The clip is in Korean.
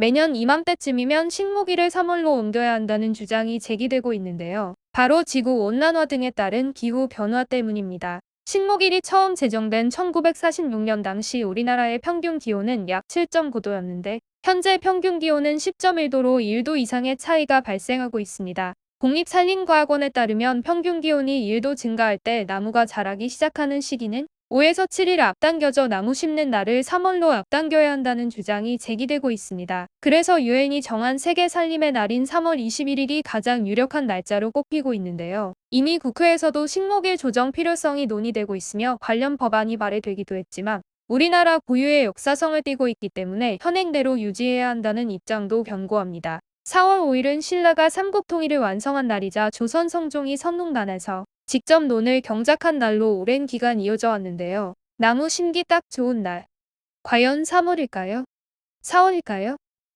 매년 이맘때쯤이면 식목일을 3월로 옮겨야 한다는 주장이 제기되고 있는데요. 바로 지구 온난화 등에 따른 기후 변화 때문입니다. 식목일이 처음 제정된 1946년 당시 우리나라의 평균 기온은 약 7.9도였는데 현재 평균 기온은 10.1도로 1도 이상의 차이가 발생하고 있습니다. 국립산림과학원에 따르면 평균 기온이 1도 증가할 때 나무가 자라기 시작하는 시기는 5에서 7일 앞당겨져 나무 심는 날을 3월로 앞당겨야 한다는 주장이 제기되고 있습니다. 그래서 유엔이 정한 세계 산림의 날인 3월 21일이 가장 유력한 날짜로 꼽히고 있는데요. 이미 국회에서도 식목일 조정 필요성이 논의되고 있으며 관련 법안이 발의되기도 했지만 우리나라 고유의 역사성을 띠고 있기 때문에 현행대로 유지해야 한다는 입장도 견고합니다. 4월 5일은 신라가 삼국 통일을 완성한 날이자 조선 성종이 선농단에서 직접 논을 경작한 날로 오랜 기간 이어져 왔는데요. 나무 심기 딱 좋은 날. 과연 3월일까요? 4월일까요?